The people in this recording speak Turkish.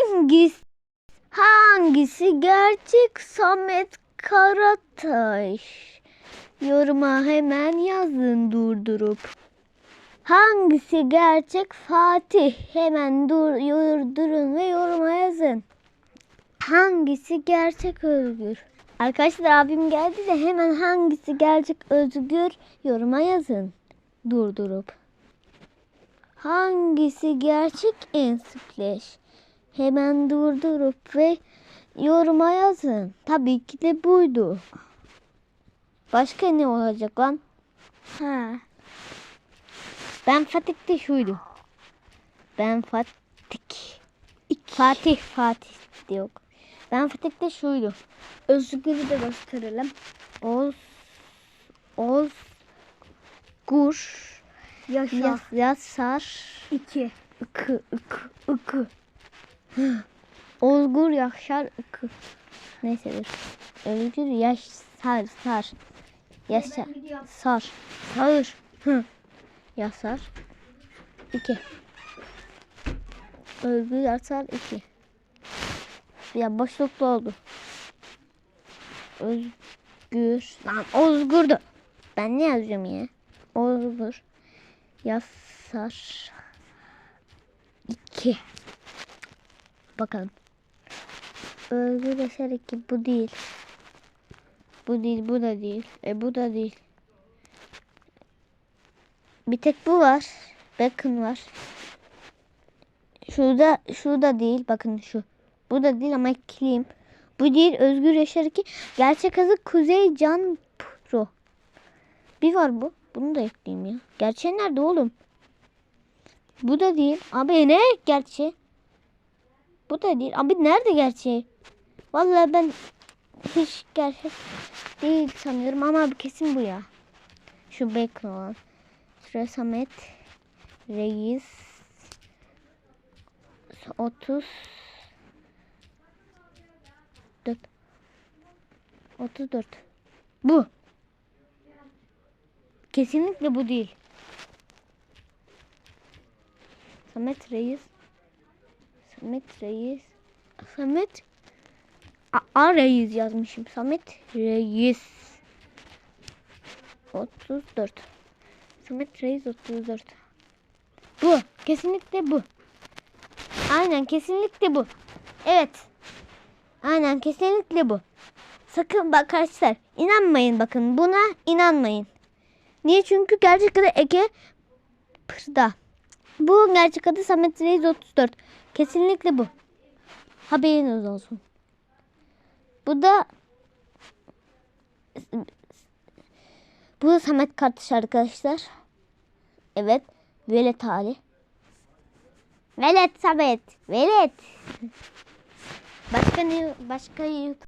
Hangisi hangisi gerçek Samet Karataş? Yoruma hemen yazın durdurup. Hangisi gerçek Fatih? Hemen dur durdurun ve yoruma yazın. Hangisi gerçek Özgür? Arkadaşlar abim geldi de hemen hangisi gerçek Özgür yoruma yazın. Durdurup. Hangisi gerçek Ensplash? hemen durdurup ve yoruma yazın. Tabii ki de buydu. Başka ne olacak lan? Ha. Ben Fatih de şuydu. Ben Fatih. İki. Fatih Fatih de yok. Ben Fatih de şuydu. Özgür'ü de gösterelim. Oz Oz Gur Yaşar Yasar 2 2 2 2 Olgur Yaşar Neyse dur. Özgür Yaş Sar Sar. Yaşar Sar. Sar. Hı. Yaşar. 2. Özgür Yaşar 2. Ya boşluklu oldu. Özgür. Lan Özgür'dü. Ben ne yazıyorum ya? Özgür. Yaşar. 2. Bakalım. Özgür Yaşar 2. Bu değil. Bu değil. Bu da değil. E bu da değil. Bir tek bu var. Bakın var. Şurada şurada değil. Bakın şu. Bu da değil ama ekleyeyim. Bu değil Özgür Yaşar 2. Gerçek adı Kuzey Can Pro. Bir var bu. Bunu da ekleyeyim ya. Gerçeği nerede oğlum? Bu da değil. Abi ne gerçeği? Bu da değil. Abi nerede gerçeği? Vallahi ben hiç gerçek değil sanıyorum ama abi kesin bu ya. Şu Bacon olan. Şuraya Reis 30 4 34 Bu. Kesinlikle bu değil. Samet Reis Samet Reis Samet A, A Reis yazmışım. Samet Reis 34 Samet Reis 34 Bu. Kesinlikle bu. Aynen kesinlikle bu. Evet. Aynen kesinlikle bu. Sakın bak arkadaşlar inanmayın bakın buna inanmayın. Niye? Çünkü gerçek adı Ege Pırda. Bu gerçek adı Samet Reis 34. Kesinlikle bu. Haberiniz olsun. Bu da bu da Samet kardeş arkadaşlar. Evet. Velet hali. Velet Samet. Velet. Başka ne? Başka YouTube